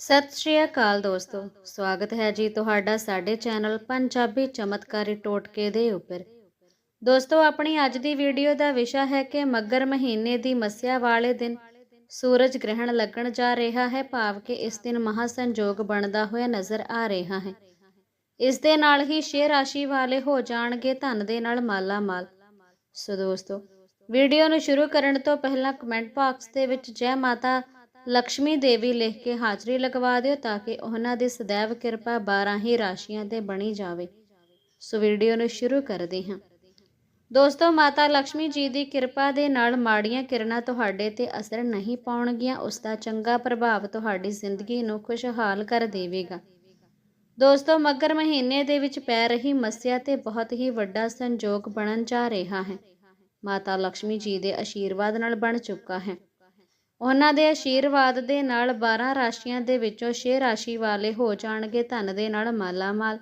ਸਤਿ ਸ਼੍ਰੀ ਅਕਾਲ ਦੋਸਤੋ। ਸਵਾਗਤ ਹੈ ਜੀ ਤੁਹਾਡਾ ਸਾਡੇ ਚੈਨਲ ਪੰਜਾਬੀ ਚਮਤਕਾਰੀ ਟੋਟਕੇ ਦੇ ਉੱਪਰ। ਦੋਸਤੋ, ਆਪਣੀ ਅੱਜ ਦੀ ਵੀਡੀਓ ਦਾ ਵਿਸ਼ਾ ਹੈ ਕਿ ਮੱਗਰ ਮਹੀਨੇ ਦੀ ਮੱਸਿਆ ਵਾਲੇ ਦਿਨ ਸੂਰਜ ਗ੍ਰਹਿਣ ਲੱਗਣ ਜਾ ਰਿਹਾ ਹੈ, ਭਾਵ ਕਿ ਇਸ ਦਿਨ ਮਹਾ ਸੰਯੋਗ ਬਣਦਾ ਹੋਇਆ ਨਜ਼ਰ ਆ ਰਿਹਾ ਹੈ। ਇਸ ਦੇ ਨਾਲ ਹੀ ਸ਼ੇਰ ਰਾਸ਼ੀ ਵਾਲੇ ਹੋ ਜਾਣਗੇ ਧਨ ਦੇ ਨਾਲ ਮਾਲਾ ਮਾਲ ਸੋ ਦੋਸਤੋ, ਵੀਡੀਓ ਨੂੰ ਸ਼ੁਰੂ ਕਰਨ ਤੋਂ ਪਹਿਲਾਂ ਕਮੈਂਟ ਬਾਕਸ ਦੇ ਵਿੱਚ ਜੈ ਮਾਤਾ ਲక్ష్ਮੀ ਦੇਵੀ ਲਿਖ ਕੇ ਹਾਜ਼ਰੀ ਲਗਵਾ ਦਿਓ ਤਾਂ ਕਿ ਉਹਨਾਂ ਦੀ ਸਦੈਵ ਕਿਰਪਾ 12 ਹੀ ਰਾਸ਼ੀਆਂ ਤੇ ਬਣੀ ਜਾਵੇ। ਸੋ ਵੀਡੀਓ ਨੂੰ ਸ਼ੁਰੂ ਕਰਦੇ ਹਾਂ। ਦੋਸਤੋ, ਮਾਤਾ ਲక్ష్ਮੀ ਜੀ ਦੀ ਕਿਰਪਾ ਦੇ ਨਾਲ ਮਾੜੀਆਂ ਕਿਰਨਾਂ ਤੁਹਾਡੇ ਤੇ ਅਸਰ ਨਹੀਂ ਪਾਉਣਗੀਆਂ, ਉਸ ਦਾ ਚੰਗਾ ਪ੍ਰਭਾਵ ਤੁਹਾਡੀ ਜ਼ਿੰਦਗੀ ਨੂੰ ਖੁਸ਼ਹਾਲ ਕਰ ਦੇਵੇਗਾ। ਦੋਸਤੋ, ਮਗਰ ਮਹੀਨੇ ਦੇ ਵਿੱਚ ਪੈ ਰਹੀ ਮੱਸਿਆ ਤੇ ਬਹੁਤ ਹੀ ਵੱਡਾ ਸੰਜੋਗ ਬਣਨ ਜਾ ਰਿਹਾ ਹੈ। ਮਾਤਾ ਲక్ష్ਮੀ ਜੀ ਦੇ ਆਸ਼ੀਰਵਾਦ ਨਾਲ ਬਣ ਚੁੱਕਾ ਹੈ। ਉਹਨਾਂ ਦੇ ਆਸ਼ੀਰਵਾਦ ਦੇ ਨਾਲ 12 ਰਾਸ਼ੀਆਂ ਦੇ ਵਿੱਚੋਂ ਛੇ ਰਾਸ਼ੀ ਵਾਲੇ ਹੋ ਜਾਣਗੇ ਧਨ ਦੇ ਨਾਲ ਮਾਲਾਮਾਲ।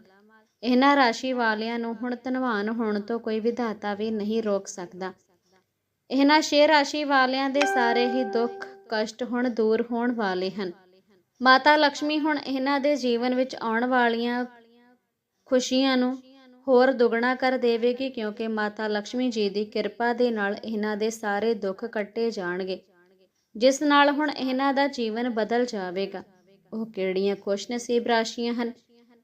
ਇਹਨਾਂ ਰਾਸ਼ੀ ਵਾਲਿਆਂ ਨੂੰ ਹੁਣ ਧਨਵਾਨ ਹੋਣ ਤੋਂ ਕੋਈ ਵਿਧਾਤਾ ਵੀ ਨਹੀਂ ਰੋਕ ਸਕਦਾ। ਇਹਨਾਂ ਛੇ ਰਾਸ਼ੀ ਵਾਲਿਆਂ ਦੇ ਸਾਰੇ ਹੀ ਦੁੱਖ, ਕਸ਼ਟ ਹੁਣ ਦੂਰ ਹੋਣ ਵਾਲੇ ਹਨ। ਮਾਤਾ ਲక్ష్ਮੀ ਹੁਣ ਇਹਨਾਂ ਦੇ ਜੀਵਨ ਵਿੱਚ ਆਉਣ ਵਾਲੀਆਂ ਖੁਸ਼ੀਆਂ ਨੂੰ ਹੋਰ ਦੁੱਗਣਾ ਕਰ ਦੇਵੇਗੀ ਕਿਉਂਕਿ ਮਾਤਾ ਲక్ష్ਮੀ ਜੀ ਦੀ ਕਿਰਪਾ ਦੇ ਨਾਲ ਇਹਨਾਂ ਦੇ ਸਾਰੇ ਦੁੱਖ ਕੱਟੇ ਜਾਣਗੇ। ਜਿਸ ਨਾਲ ਹੁਣ ਇਹਨਾਂ ਦਾ ਜੀਵਨ ਬਦਲ ਜਾਵੇਗਾ। ਉਹ ਕਿਹੜੀਆਂ ਖੁਸ਼ਨਸੀਬ ਰਾਸ਼ੀਆਂ ਹਨ?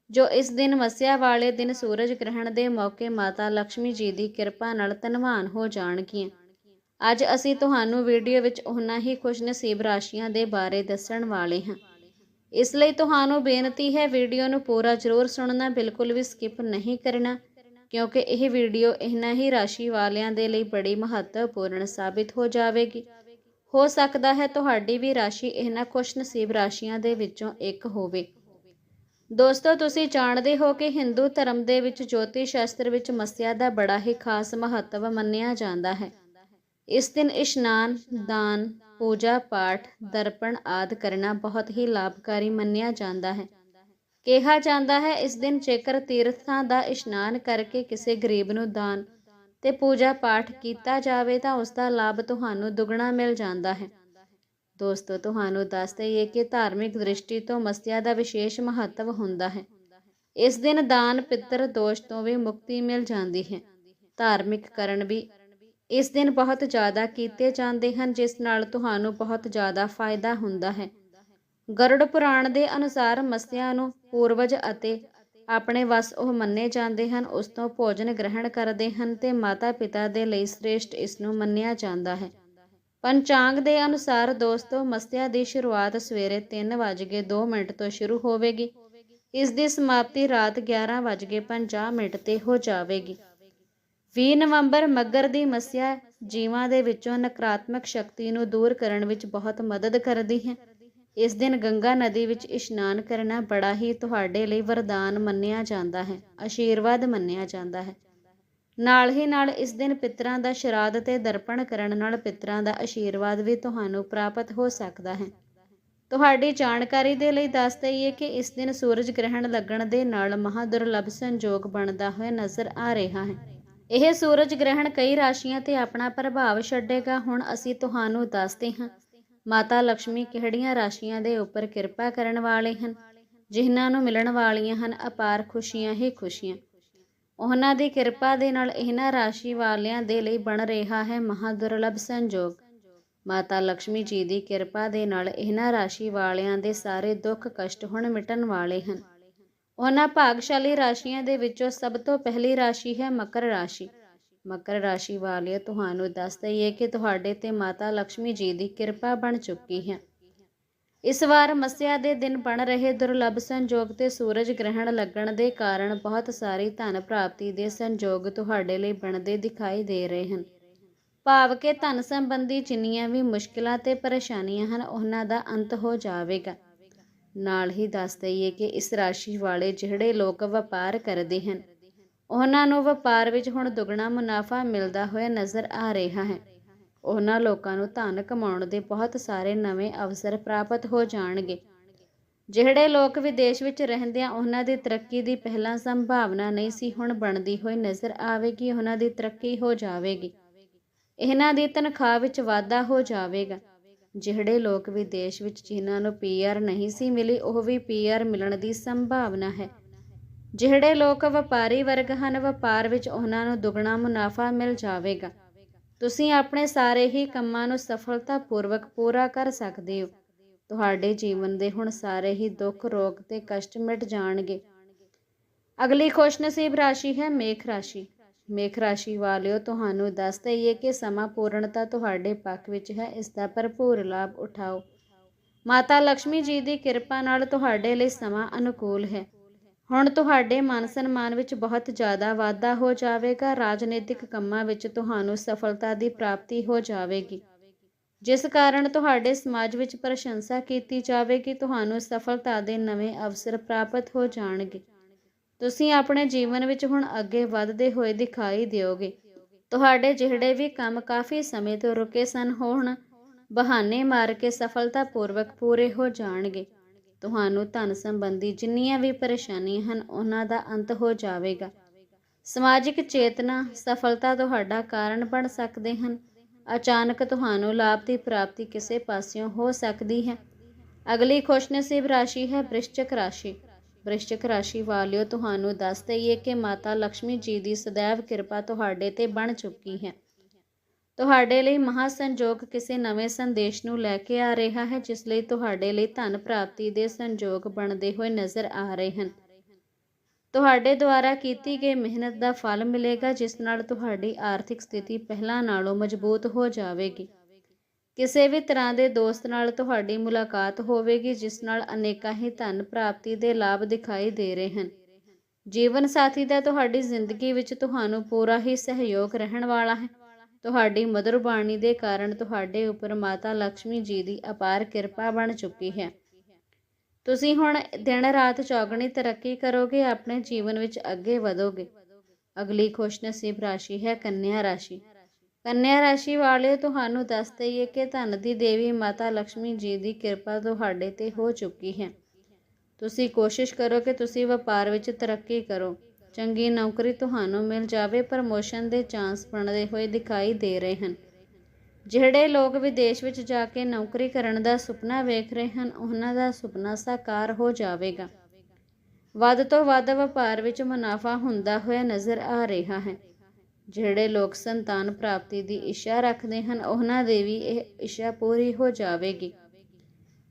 ਜੋ ਇਸ ਦਿਨ ਮੱਸਿਆ ਵਾਲੇ ਦਿਨ ਸੂਰਜ ਗ੍ਰਹਿਣ ਦੇ ਮੌਕੇ ਮਾਤਾ ਲక్ష్ਮੀ ਜੀ ਦੀ ਕਿਰਪਾ ਨਾਲ ਧਨਵਾਨ ਹੋ ਜਾਣਗੀਆਂ। ਅੱਜ ਅਸੀਂ ਤੁਹਾਨੂੰ ਵੀਡੀਓ ਵਿੱਚ ਉਹਨਾਂ ਹੀ ਖੁਸ਼ਨਸੀਬ ਰਾਸ਼ੀਆਂ ਦੇ ਬਾਰੇ ਦੱਸਣ ਵਾਲੇ ਹਾਂ। ਇਸ ਲਈ ਤੁਹਾਨੂੰ ਬੇਨਤੀ ਹੈ, ਵੀਡੀਓ ਨੂੰ ਪੂਰਾ ਜ਼ਰੂਰ ਸੁਣਨਾ, ਬਿਲਕੁਲ ਵੀ ਸਕਿਪ ਨਹੀਂ ਕਰਨਾ, ਕਿਉਂਕਿ ਇਹ ਵੀਡੀਓ ਇਹਨਾਂ ਹੀ ਰਾਸ਼ੀ ਵਾਲਿਆਂ ਦੇ ਲਈ ਬੜੀ ਮਹੱਤਵਪੂਰਨ ਸਾਬਿਤ ਹੋ ਜਾਵੇਗੀ। ਹੋ ਸਕਦਾ ਹੈ ਤੁਹਾਡੀ ਵੀ ਰਾਸ਼ੀ ਇਹਨਾਂ ਖੁਸ਼ ਨਸੀਬ ਰਾਸ਼ੀਆਂ ਦੇ ਵਿੱਚੋਂ ਇੱਕ ਹੋਵੇ। ਦੋਸਤੋ, ਤੁਸੀਂ ਜਾਣਦੇ ਹੋ ਕਿ ਹਿੰਦੂ ਧਰਮ ਦੇ ਵਿੱਚ ਜੋਤਿਸ਼ ਸ਼ਾਸਤਰ ਵਿੱਚ ਮੱਸਿਆ ਦਾ ਬੜਾ ਹੀ ਖਾਸ ਮਹੱਤਵ ਮੰਨਿਆ ਜਾਂਦਾ ਹੈ। ਇਸ ਦਿਨ ਇਸ਼ਨਾਨ, ਦਾਨ, ਪੂਜਾ ਪਾਠ, ਦਰਪਣ ਆਦ ਕਰਨਾ ਬਹੁਤ ਹੀ ਲਾਭਕਾਰੀ ਮੰਨਿਆ ਜਾਂਦਾ ਹੈ। ਕਿਹਾ ਜਾਂਦਾ ਹੈ, ਇਸ ਦਿਨ ਜੇਕਰ ਤੀਰਥਾਂ ਦਾ ਇਸ਼ਨਾਨ ਕਰਕੇ ਕਿਸੇ ਗਰੀਬ ਨੂੰ ਦਾਨ ਤੇ ਪੂਜਾ ਪਾਠ ਕੀਤਾ ਜਾਵੇ ਤਾਂ ਉਸ ਦਾ ਲਾਭ ਤੁਹਾਨੂੰ ਦੁੱਗਣਾ ਮਿਲ ਜਾਂਦਾ ਹੈ। ਦੋਸਤੋ, ਤੁਹਾਨੂੰ ਦੱਸ ਦਈਏ ਕਿ ਧਾਰਮਿਕ ਦ੍ਰਿਸ਼ਟੀ ਤੋਂ ਮਸਿਆ ਦਾ ਵਿਸ਼ੇਸ਼ ਮਹੱਤਵ ਹੁੰਦਾ ਹੈ। ਇਸ ਦਿਨ ਦਾਨ, ਪਿੱਤਰ ਦੋਸ਼ ਤੋਂ ਵੀ ਮੁਕਤੀ ਮਿਲ ਜਾਂਦੀ ਹੈ। ਧਾਰਮਿਕ ਕਰਨ ਵੀ ਇਸ ਦਿਨ ਬਹੁਤ ਜ਼ਿਆਦਾ ਕੀਤੇ ਜਾਂਦੇ ਹਨ, ਜਿਸ ਨਾਲ ਤੁਹਾਨੂੰ ਬਹੁਤ ਜ਼ਿਆਦਾ ਫਾਇਦਾ ਹੁੰਦਾ ਹੈ। ਗਰੁੜ ਪੁਰਾਣ ਦੇ ਅਨੁਸਾਰ ਮਸਿਆ ਨੂੰ ਪੂਰਵਜ ਅਤੇ ਆਪਣੇ ਵਸ ਉਹ ਮੰਨੇ ਜਾਂਦੇ ਹਨ, ਉਸ ਤੋਂ ਭੋਜਨ ਗ੍ਰਹਿਣ ਕਰਦੇ ਹਨ ਤੇ ਮਾਤਾ ਪਿਤਾ ਦੇ ਲਈ ਸ੍ਰੇਸ਼ਟ ਇਸ ਨੂੰ ਮੰਨਿਆ ਜਾਂਦਾ ਹੈ। ਪੰਚਾਂਗ ਦੇ ਅਨੁਸਾਰ ਦੋਸਤੋ ਮਸਿਆ ਦੀ ਸ਼ੁਰੂਆਤ ਸਵੇਰੇ 3:02 ਮਿੰਟ ਤੋਂ ਸ਼ੁਰੂ ਹੋਵੇਗੀ। ਇਸ ਦੀ ਸਮਾਪਤੀ ਰਾਤ 11:50 ਮਿੰਟ ਤੇ ਹੋ ਜਾਵੇਗੀ। 20 ਨਵੰਬਰ ਮੱਗਰ ਦੀ ਮਸਿਆ ਜੀਵਾਂ ਦੇ ਵਿੱਚੋਂ ਨਕਾਰਾਤਮਕ ਸ਼ਕਤੀ ਨੂੰ ਦੂਰ ਕਰਨ ਵਿੱਚ ਬਹੁਤ ਮਦਦ ਕਰਦੀ ਹੈ। ਇਸ ਦਿਨ ਗੰਗਾ ਨਦੀ ਵਿੱਚ ਇਸ਼ਨਾਨ ਕਰਨਾ ਬੜਾ ਹੀ ਤੁਹਾਡੇ ਲਈ ਵਰਦਾਨ ਮੰਨਿਆ ਜਾਂਦਾ ਹੈ, ਆਸ਼ੀਰਵਾਦ ਮੰਨਿਆ ਜਾਂਦਾ ਹੈ। ਨਾਲ ਹੀ ਨਾਲ ਇਸ ਦਿਨ ਪਿਤਰਾਂ ਦਾ ਸ਼ਰਾਧ ਤੇ ਦਰਪਣ ਕਰਨ ਨਾਲ ਪਿਤਰਾਂ ਦਾ ਆਸ਼ੀਰਵਾਦ ਵੀ ਤੁਹਾਨੂੰ ਪ੍ਰਾਪਤ ਹੋ ਸਕਦਾ ਹੈ। ਤੁਹਾਡੀ ਜਾਣਕਾਰੀ ਦੇ ਲਈ ਦੱਸ ਦਈਏ ਕਿ ਇਸ ਦਿਨ ਸੂਰਜ ਗ੍ਰਹਿਣ ਲੱਗਣ ਦੇ ਨਾਲ ਮਹਾ ਦੁਰਲੱਭ ਸੰਜੋਗ ਬਣਦਾ ਹੋਇਆ ਨਜ਼ਰ ਆ ਰਿਹਾ ਹੈ। ਇਹ ਸੂਰਜ ਗ੍ਰਹਿਣ ਕਈ ਰਾਸ਼ੀਆਂ ਤੇ ਆਪਣਾ ਪ੍ਰਭਾਵ ਛੱਡੇਗਾ, ਹੁਣ ਅਸੀਂ ਤੁਹਾਨੂੰ ਦੱਸਦੇ ਹਾਂ ਮਾਤਾ ਲਕਸ਼ਮੀ ਕਿਹੜੀਆਂ ਰਾਸ਼ੀਆਂ ਦੇ ਉੱਪਰ ਕਿਰਪਾ ਕਰਨ ਵਾਲੇ ਹਨ? ਜਿਹਨਾਂ ਨੂੰ ਮਿਲਣ ਵਾਲੀਆਂ ਹਨ ਅਪਾਰ ਖੁਸ਼ੀਆਂ ਹੀ ਖੁਸ਼ੀਆਂ। ਉਹਨਾਂ ਦੀ ਕਿਰਪਾ ਦੇ ਨਾਲ ਇਹਨਾਂ ਰਾਸ਼ੀ ਵਾਲਿਆਂ ਦੇ ਲਈ ਬਣ ਰਿਹਾ ਹੈ ਮਹਾ ਦੁਰਲਭ ਸੰਜੋਗ। ਮਾਤਾ ਲਕਸ਼ਮੀ ਜੀ ਦੀ ਕਿਰਪਾ ਦੇ ਨਾਲ ਇਹਨਾਂ ਰਾਸ਼ੀ ਵਾਲਿਆਂ ਦੇ ਸਾਰੇ ਦੁੱਖ ਕਸ਼ਟ ਹੁਣ ਮਿਟਣ ਵਾਲੇ ਹਨ। ਉਹਨਾਂ ਭਾਗਸ਼ਾਲੀ ਰਾਸ਼ੀਆਂ ਦੇ ਵਿੱਚੋਂ ਸਭ ਤੋਂ ਪਹਿਲੀ ਰਾਸ਼ੀ ਹੈ ਮਕਰ ਰਾਸ਼ੀ। ਮਕਰ ਰਾਸ਼ੀ ਵਾਲਿਓ, ਤੁਹਾਨੂੰ ਦੱਸ ਦਈਏ ਕਿ ਤੁਹਾਡੇ ਤੇ ਮਾਤਾ ਲక్ష్ਮੀ ਜੀ ਦੀ ਕਿਰਪਾ ਬਣ ਚੁੱਕੀ ਹੈ। ਇਸ ਵਾਰ ਮਸਿਆ ਦੇ ਦਿਨ ਬਣ ਰਹੇ ਦੁਰਲੱਭ ਸੰਜੋਗ ਤੇ ਸੂਰਜ ਗ੍ਰਹਿਣ ਲੱਗਣ ਦੇ ਕਾਰਨ ਬਹੁਤ ਸਾਰੀ ਧਨ ਪ੍ਰਾਪਤੀ ਦੇ ਸੰਜੋਗ ਤੁਹਾਡੇ ਲਈ ਬਣਦੇ ਦਿਖਾਈ ਦੇ ਰਹੇ ਹਨ। ਭਾਵ ਕਿ ਧਨ ਸੰਬੰਧੀ ਜਿੰਨੀਆਂ ਵੀ ਮੁਸ਼ਕਲਾਂ ਤੇ ਪਰੇਸ਼ਾਨੀਆਂ ਹਨ, ਉਹਨਾਂ ਦਾ ਅੰਤ ਹੋ ਜਾਵੇਗਾ। ਨਾਲ ਹੀ ਦੱਸ ਦਈਏ ਕਿ ਇਸ ਰਾਸ਼ੀ ਵਾਲੇ ਜਿਹੜੇ ਲੋਕ ਵਪਾਰ ਕਰਦੇ ਹਨ ਉਹਨਾਂ ਨੂੰ ਵਪਾਰ ਵਿੱਚ ਹੁਣ ਦੁੱਗਣਾ ਮੁਨਾਫਾ ਮਿਲਦਾ ਹੋਇਆ ਨਜ਼ਰ ਆ ਰਿਹਾ ਹੈ। ਉਹਨਾਂ ਲੋਕਾਂ ਨੂੰ ਧਨ ਕਮਾਉਣ ਦੇ ਬਹੁਤ ਸਾਰੇ ਨਵੇਂ ਅਵਸਰ ਪ੍ਰਾਪਤ ਹੋ ਜਾਣਗੇ। ਜਿਹੜੇ ਲੋਕ ਵਿਦੇਸ਼ ਵਿੱਚ ਰਹਿੰਦੇ ਉਹਨਾਂ ਦੀ ਤਰੱਕੀ ਦੀ ਪਹਿਲਾਂ ਸੰਭਾਵਨਾ ਨਹੀਂ ਸੀ, ਹੁਣ ਬਣਦੀ ਹੋਈ ਨਜ਼ਰ ਆਵੇਗੀ, ਉਹਨਾਂ ਦੀ ਤਰੱਕੀ ਹੋ ਜਾਵੇਗੀ। ਇਹਨਾਂ ਦੀ ਤਨਖਾਹ ਵਿੱਚ ਵਾਧਾ ਹੋ ਜਾਵੇਗਾ। ਜਿਹੜੇ ਲੋਕ ਵਿਦੇਸ਼ ਵਿੱਚ ਜਿਨ੍ਹਾਂ ਨੂੰ ਪੀਆਰ ਨਹੀਂ ਸੀ ਮਿਲੀ, ਉਹ ਵੀ ਪੀਆਰ ਮਿਲਣ ਦੀ ਸੰਭਾਵਨਾ ਹੈ। ਜਿਹੜੇ ਲੋਕ ਵਪਾਰੀ ਵਰਗ ਹਨ, ਵਪਾਰ ਵਿੱਚ ਉਹਨਾਂ ਨੂੰ ਦੁੱਗਣਾ ਮੁਨਾਫਾ ਮਿਲ ਜਾਵੇਗਾ। ਤੁਸੀਂ ਆਪਣੇ ਸਾਰੇ ਹੀ ਕੰਮਾਂ ਨੂੰ ਸਫਲਤਾਪੂਰਵਕ ਪੂਰਾ ਕਰ ਸਕਦੇ ਹੋ। ਤੁਹਾਡੇ ਜੀਵਨ ਦੇ ਹੁਣ ਸਾਰੇ ਹੀ ਦੁੱਖ, ਰੋਗ ਤੇ ਕਸ਼ਟ ਮਿਟ ਜਾਣਗੇ। ਅਗਲੀ ਖੁਸ਼ਨਸੀਬ ਰਾਸ਼ੀ ਹੈ ਮੇਖ ਰਾਸ਼ੀ। ਮੇਖ ਰਾਸ਼ੀ ਵਾਲਿਓ, ਤੁਹਾਨੂੰ ਦੱਸ ਦਈਏ ਕਿ ਸਮਾਂ ਪੂਰਨਤਾ ਤੁਹਾਡੇ ਪੱਖ ਵਿੱਚ ਹੈ, ਇਸ ਦਾ ਭਰਪੂਰ ਲਾਭ ਉਠਾਓ। ਮਾਤਾ ਲక్ష్ਮੀ ਜੀ ਦੀ ਕਿਰਪਾ ਨਾਲ ਤੁਹਾਡੇ ਲਈ ਸਮਾਂ ਅਨੁਕੂਲ ਹੈ। ਹੁਣ ਤੁਹਾਡੇ ਮਾਨ ਸਨਮਾਨ ਵਿੱਚ ਬਹੁਤ ਜ਼ਿਆਦਾ ਵਾਧਾ ਹੋ ਜਾਵੇਗਾ। ਰਾਜਨੀਤਿਕ ਕੰਮਾਂ ਵਿੱਚ ਤੁਹਾਨੂੰ ਸਫਲਤਾ ਦੀ ਪ੍ਰਾਪਤੀ ਹੋ ਜਾਵੇਗੀ। ਜਿਸ ਕਾਰਨ ਤੁਹਾਡੇ ਸਮਾਜ ਵਿੱਚ ਪ੍ਰਸ਼ੰਸਾ ਕੀਤੀ ਜਾਵੇਗੀ, ਤੁਹਾਨੂੰ ਸਫਲਤਾ ਦੇ ਨਵੇਂ ਅਵਸਰ ਪ੍ਰਾਪਤ ਹੋ ਜਾਣਗੇ। ਤੁਸੀਂ ਆਪਣੇ ਜੀਵਨ ਵਿੱਚ ਹੁਣ ਅੱਗੇ ਵਧਦੇ ਹੋਏ ਦਿਖਾਈ ਦਿਓਗੇ। ਤੁਹਾਡੇ ਜਿਹੜੇ ਵੀ ਕੰਮ ਕਾਫੀ ਸਮੇਂ ਤੋਂ ਰੁਕੇ ਸਨ, ਹੋਣ ਬਹਾਨੇ ਮਾਰ ਕੇ ਸਫਲਤਾਪੂਰਵਕ ਪੂਰੇ ਹੋ ਜਾਣਗੇ। ਤੁਹਾਨੂੰ ਧਨ ਸੰਬੰਧੀ ਜਿੰਨੀਆਂ ਵੀ ਪਰੇਸ਼ਾਨੀਆਂ ਹਨ, ਉਹਨਾਂ ਦਾ ਅੰਤ ਹੋ ਜਾਵੇਗਾ। ਸਮਾਜਿਕ ਚੇਤਨਾ, ਸਫਲਤਾ ਤੁਹਾਡਾ ਕਾਰਨ ਬਣ ਸਕਦੇ ਹਨ। ਅਚਾਨਕ ਤੁਹਾਨੂੰ ਲਾਭ ਦੀ ਪ੍ਰਾਪਤੀ ਕਿਸੇ ਪਾਸਿਓਂ ਹੋ ਸਕਦੀ ਹੈ। ਅਗਲੀ ਖੁਸ਼ਨਸੀਬ ਰਾਸ਼ੀ ਹੈ ਬ੍ਰਿਸ਼ਚਕ ਰਾਸ਼ੀ। ਬ੍ਰਿਸ਼ਚਕ ਰਾਸ਼ੀ ਵਾਲਿਓ, ਤੁਹਾਨੂੰ ਦੱਸ ਦਈਏ ਕਿ ਮਾਤਾ ਲక్ష్ਮੀ ਜੀ ਦੀ ਸਦੈਵ ਕਿਰਪਾ ਤੁਹਾਡੇ ਤੇ ਬਣ ਚੁੱਕੀ ਹੈ। ਤੁਹਾਡੇ ਲਈ ਮਹਾ ਸੰਜੋਗ ਕਿਸੇ ਨਵੇਂ ਸੰਦੇਸ਼ ਨੂੰ ਲੈ ਕੇ ਆ ਰਿਹਾ ਹੈ, ਜਿਸ ਲਈ ਤੁਹਾਡੇ ਲਈ ਧਨ ਪ੍ਰਾਪਤੀ ਦੇ ਸੰਜੋਗ ਬਣਦੇ ਹੋਏ ਨਜ਼ਰ ਆ ਰਹੇ ਹਨ। ਤੁਹਾਡੇ ਦੁਆਰਾ ਕੀਤੀ ਗਈ ਮਿਹਨਤ ਦਾ ਫਲ ਮਿਲੇਗਾ, ਜਿਸ ਨਾਲ ਤੁਹਾਡੀ ਆਰਥਿਕ ਸਥਿਤੀ ਪਹਿਲਾਂ ਨਾਲੋਂ ਮਜ਼ਬੂਤ ਹੋ ਜਾਵੇਗੀ। ਕਿਸੇ ਵੀ ਤਰ੍ਹਾਂ ਦੇ ਦੋਸਤ ਨਾਲ ਤੁਹਾਡੀ ਮੁਲਾਕਾਤ ਹੋਵੇਗੀ, ਜਿਸ ਨਾਲ ਅਨੇਕਾਂ ਹੀ ਧਨ ਪ੍ਰਾਪਤੀ ਦੇ ਲਾਭ ਦਿਖਾਈ ਦੇ ਰਹੇ ਹਨ। ਜੀਵਨ ਸਾਥੀ ਦਾ ਤੁਹਾਡੀ ਜ਼ਿੰਦਗੀ ਵਿੱਚ ਤੁਹਾਨੂੰ ਪੂਰਾ ਹੀ ਸਹਿਯੋਗ ਰਹਿਣ ਵਾਲਾ ਹੈ। ਤੁਹਾਡੀ ਮਧੁਰ ਬਾਣੀ ਦੇ ਕਾਰਨ ਤੁਹਾਡੇ ਉੱਪਰ ਮਾਤਾ ਲਕਸ਼ਮੀ ਜੀ ਦੀ ਅਪਾਰ ਕਿਰਪਾ ਬਣ ਚੁੱਕੀ ਹੈ। ਤੁਸੀਂ ਹੁਣ ਦਿਨ ਰਾਤ ਚੌਗਣੀ ਤਰੱਕੀ ਕਰੋਗੇ, ਆਪਣੇ ਜੀਵਨ ਵਿੱਚ ਅੱਗੇ ਵਧੋਗੇ। ਅਗਲੀ ਖੁਸ਼ ਨਸੀਬ ਰਾਸ਼ੀ ਹੈ ਕੰਨਿਆ ਰਾਸ਼ੀ। ਕੰਨਿਆ ਰਾਸ਼ੀ ਵਾਲੇ ਤੁਹਾਨੂੰ ਦੱਸ ਦਈਏ ਕਿ ਧਨ ਦੀ ਦੇਵੀ ਮਾਤਾ ਲਕਸ਼ਮੀ ਜੀ ਦੀ ਕਿਰਪਾ ਤੁਹਾਡੇ ਤੇ ਹੋ ਚੁੱਕੀ ਹੈ। ਤੁਸੀਂ ਕੋਸ਼ਿਸ਼ ਕਰੋ ਕਿ ਤੁਸੀਂ ਵਪਾਰ ਵਿੱਚ ਤਰੱਕੀ ਕਰੋ। ਚੰਗੀ ਨੌਕਰੀ ਤੁਹਾਨੂੰ ਮਿਲ ਜਾਵੇ, ਪ੍ਰਮੋਸ਼ਨ ਦੇ ਚਾਂਸ ਬਣਦੇ ਹੋਏ ਦਿਖਾਈ ਦੇ ਰਹੇ ਹਨ। ਜਿਹੜੇ ਲੋਕ ਵਿਦੇਸ਼ ਵਿੱਚ ਜਾ ਕੇ ਨੌਕਰੀ ਕਰਨ ਦਾ ਸੁਪਨਾ ਵੇਖ ਰਹੇ ਹਨ, ਉਹਨਾਂ ਦਾ ਸੁਪਨਾ ਸਾਕਾਰ ਹੋ ਜਾਵੇਗਾ। ਵੱਧ ਤੋਂ ਵੱਧ ਵਪਾਰ ਵਿੱਚ ਮੁਨਾਫਾ ਹੁੰਦਾ ਹੋਇਆ ਨਜ਼ਰ ਆ ਰਿਹਾ ਹੈ। ਜਿਹੜੇ ਲੋਕ ਸੰਤਾਨ ਪ੍ਰਾਪਤੀ ਦੀ ਇੱਛਾ ਰੱਖਦੇ ਹਨ, ਉਹਨਾਂ ਦੀ ਵੀ ਇਹ ਇੱਛਾ ਪੂਰੀ ਹੋ ਜਾਵੇਗੀ।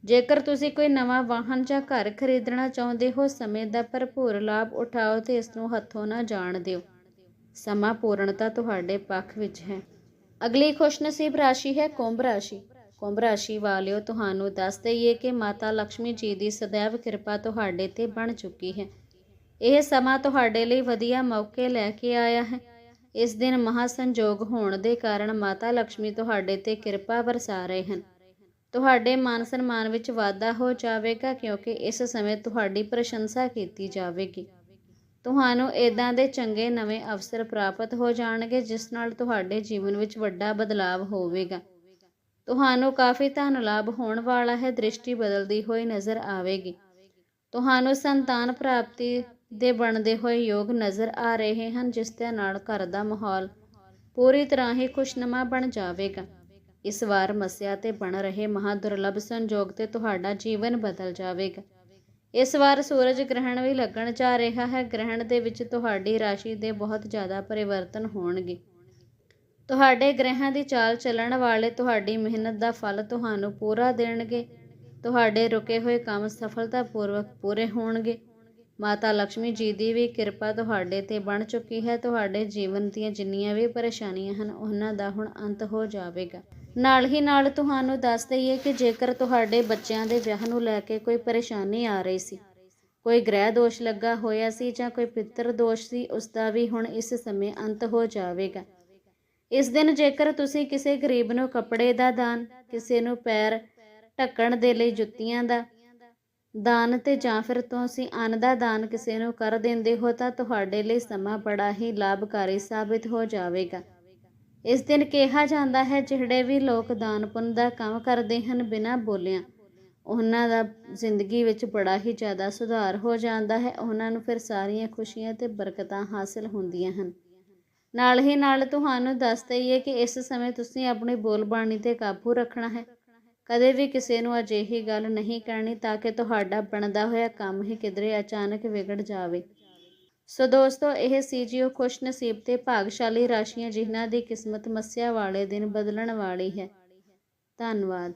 ਜੇਕਰ ਤੁਸੀਂ ਕੋਈ ਨਵਾਂ ਵਾਹਨ ਜਾਂ ਘਰ ਖਰੀਦਣਾ ਚਾਹੁੰਦੇ ਹੋ, ਸਮੇਂ ਦਾ ਭਰਪੂਰ ਲਾਭ ਉਠਾਓ ਤੇ ਇਸ ਨੂੰ ਹੱਥੋਂ ਨਾ ਜਾਣ ਦਿਓ। ਸਮਾਂ ਪੂਰਨਤਾ ਤੁਹਾਡੇ ਪੱਖ ਵਿੱਚ ਹੈ। ਅਗਲੀ ਖੁਸ਼ਨਸੀਬ ਰਾਸ਼ੀ ਹੈ ਕੁੰਭ ਰਾਸ਼ੀ। ਕੁੰਭ ਰਾਸ਼ੀ ਵਾਲਿਓ, ਤੁਹਾਨੂੰ ਦੱਸ ਦਈਏ ਕਿ ਮਾਤਾ ਲక్ష్ਮੀ ਜੀ ਦੀ ਸदैव ਕਿਰਪਾ ਤੁਹਾਡੇ ਤੇ ਬਣ ਚੁੱਕੀ ਹੈ। ਇਹ ਸਮਾਂ ਤੁਹਾਡੇ ਲਈ ਵਧੀਆ ਮੌਕੇ ਲੈ ਕੇ ਆਇਆ ਹੈ। ਇਸ ਦਿਨ ਮਹਾ ਸੰਜੋਗ ਹੋਣ ਦੇ ਕਾਰਨ ਮਾਤਾ ਲక్ష్ਮੀ ਤੁਹਾਡੇ ਤੇ ਕਿਰਪਾ ਵਰਸਾ ਰਹੇ ਹਨ। ਤੁਹਾਡੇ ਮਾਨ ਸਨਮਾਨ ਵਿੱਚ ਵਾਧਾ ਹੋ ਜਾਵੇਗਾ ਕਿਉਂਕਿ ਇਸ ਸਮੇਂ ਤੁਹਾਡੀ ਪ੍ਰਸ਼ੰਸਾ ਕੀਤੀ ਜਾਵੇਗੀ। ਤੁਹਾਨੂੰ ਇਦਾਂ ਦੇ ਚੰਗੇ ਨਵੇਂ ਅਵਸਰ ਪ੍ਰਾਪਤ ਹੋ ਜਾਣਗੇ, ਜਿਸ ਨਾਲ ਤੁਹਾਡੇ ਜੀਵਨ ਵਿੱਚ ਵੱਡਾ ਬਦਲਾਵ ਹੋਵੇਗਾ। ਤੁਹਾਨੂੰ ਕਾਫੀ ਧਨ ਲਾਭ ਹੋਣ ਵਾਲਾ ਹੈ, ਦ੍ਰਿਸ਼ਟੀ ਬਦਲਦੀ ਹੋਈ ਨਜ਼ਰ ਆਵੇਗੀ। ਤੁਹਾਨੂੰ ਸੰਤਾਨ ਪ੍ਰਾਪਤੀ ਦੇ ਬਣਦੇ ਹੋਏ ਯੋਗ ਨਜ਼ਰ ਆ ਰਹੇ ਹਨ, ਜਿਸ ਦੇ ਨਾਲ ਘਰ ਦਾ ਮਾਹੌਲ ਪੂਰੀ ਤਰ੍ਹਾਂ ਹੀ ਖੁਸ਼ਨੁਮਾ ਬਣ ਜਾਵੇਗਾ। ਇਸ ਵਾਰ ਮਸਿਆ ਤੇ ਬਣ ਰਹੇ ਮਹਾ ਦੁਰਲਭ ਸੰਜੋਗ ਤੇ ਤੁਹਾਡਾ ਜੀਵਨ ਬਦਲ ਜਾਵੇਗਾ। ਇਸ ਵਾਰ ਸੂਰਜ ਗ੍ਰਹਿਣ ਵੀ ਲੱਗਣ ਜਾ ਰਿਹਾ ਹੈ। ਗ੍ਰਹਿਣ ਦੇ ਵਿੱਚ ਤੁਹਾਡੀ ਰਾਸ਼ੀ ਦੇ ਬਹੁਤ ਜ਼ਿਆਦਾ ਪਰਿਵਰਤਨ ਹੋਣਗੇ। ਤੁਹਾਡੇ ਗ੍ਰਹਿਾਂ ਦੀ ਚਾਲ ਚੱਲਣ ਵਾਲੇ ਤੁਹਾਡੀ ਮਿਹਨਤ ਦਾ ਫਲ ਤੁਹਾਨੂੰ ਪੂਰਾ ਦੇਣਗੇ। ਤੁਹਾਡੇ ਰੁਕੇ ਹੋਏ ਕੰਮ ਸਫਲਤਾਪੂਰਵਕ ਪੂਰੇ ਹੋਣਗੇ। ਮਾਤਾ ਲక్ష్ਮੀ ਜੀ ਦੀ ਵੀ ਕਿਰਪਾ ਤੁਹਾਡੇ ਤੇ ਬਣ ਚੁੱਕੀ ਹੈ। ਤੁਹਾਡੇ ਜੀਵਨ ਦੀਆਂ ਜਿੰਨੀਆਂ ਵੀ ਪਰੇਸ਼ਾਨੀਆਂ ਹਨ, ਉਹਨਾਂ ਦਾ ਹੁਣ ਅੰਤ ਹੋ ਜਾਵੇਗਾ। ਨਾਲ ਹੀ ਨਾਲ ਤੁਹਾਨੂੰ ਦੱਸ ਦਈਏ ਕਿ ਜੇਕਰ ਤੁਹਾਡੇ ਬੱਚਿਆਂ ਦੇ ਵਿਆਹ ਨੂੰ ਲੈ ਕੇ ਕੋਈ ਪਰੇਸ਼ਾਨੀ ਆ ਰਹੀ ਸੀ, ਕੋਈ ਗ੍ਰਹਿ ਦੋਸ਼ ਲੱਗਾ ਹੋਇਆ ਸੀ ਜਾਂ ਕੋਈ ਪਿੱਤਰ ਦੋਸ਼ ਸੀ, ਉਸ ਦਾ ਵੀ ਹੁਣ ਇਸ ਸਮੇਂ ਅੰਤ ਹੋ ਜਾਵੇਗਾ। ਇਸ ਦਿਨ ਜੇਕਰ ਤੁਸੀਂ ਕਿਸੇ ਗਰੀਬ ਨੂੰ ਕੱਪੜੇ ਦਾ ਦਾਨ, ਕਿਸੇ ਨੂੰ ਪੈਰ ਢੱਕਣ ਦੇ ਲਈ ਜੁੱਤੀਆਂ ਦਾ ਦਾਨ ਤੇ ਜਾਂ ਫਿਰ ਤੁਸੀਂ ਅੰਨ ਦਾ ਦਾਨ ਕਿਸੇ ਨੂੰ ਕਰ ਦਿੰਦੇ ਹੋ, ਤਾਂ ਤੁਹਾਡੇ ਲਈ ਸਮਾਂ ਬੜਾ ਹੀ ਲਾਭਕਾਰੀ ਸਾਬਿਤ ਹੋ ਜਾਵੇਗਾ। ਇਸ ਦਿਨ ਕਿਹਾ ਜਾਂਦਾ ਹੈ, ਜਿਹੜੇ ਵੀ ਲੋਕ ਦਾਨ ਪੁੰਨ ਦਾ ਕੰਮ ਕਰਦੇ ਹਨ ਬਿਨਾਂ ਬੋਲਿਆਂ, ਉਹਨਾਂ ਦਾ ਜ਼ਿੰਦਗੀ ਵਿੱਚ ਬੜਾ ਹੀ ਜ਼ਿਆਦਾ ਸੁਧਾਰ ਹੋ ਜਾਂਦਾ ਹੈ। ਉਹਨਾਂ ਨੂੰ ਫਿਰ ਸਾਰੀਆਂ ਖੁਸ਼ੀਆਂ ਤੇ ਬਰਕਤਾਂ ਹਾਸਲ ਹੁੰਦੀਆਂ ਹਨ। ਨਾਲ ਹੀ ਨਾਲ ਤੁਹਾਨੂੰ ਦੱਸ ਦਈਏ ਕਿ ਇਸ ਸਮੇਂ ਤੁਸੀਂ ਆਪਣੀ ਬੋਲਬਾਣੀ ਤੇ ਕਾਬੂ ਰੱਖਣਾ ਹੈ। ਕਦੇ ਵੀ ਕਿਸੇ ਨੂੰ ਅਜਿਹੀ ਗੱਲ ਨਹੀਂ ਕਹਿਣੀ ਤਾਂ ਕਿ ਤੁਹਾਡਾ ਬਣਦਾ ਹੋਇਆ ਕੰਮ ਹੀ ਕਿਧਰੇ ਅਚਾਨਕ ਵਿਗੜ ਜਾਵੇ। ਸੋ ਦੋਸਤੋ, ਇਹ ਸੀ ਜੀ ਉਹ ਖੁਸ਼ਨਸੀਬ ਤੇ ਭਾਗਸ਼ਾਲੀ ਰਾਸ਼ੀਆਂ ਜਿਨ੍ਹਾਂ ਦੀ ਕਿਸਮਤ ਮੱਸਿਆ ਵਾਲੇ ਦਿਨ ਬਦਲਣ ਵਾਲੀ ਹੈ। ਧੰਨਵਾਦ।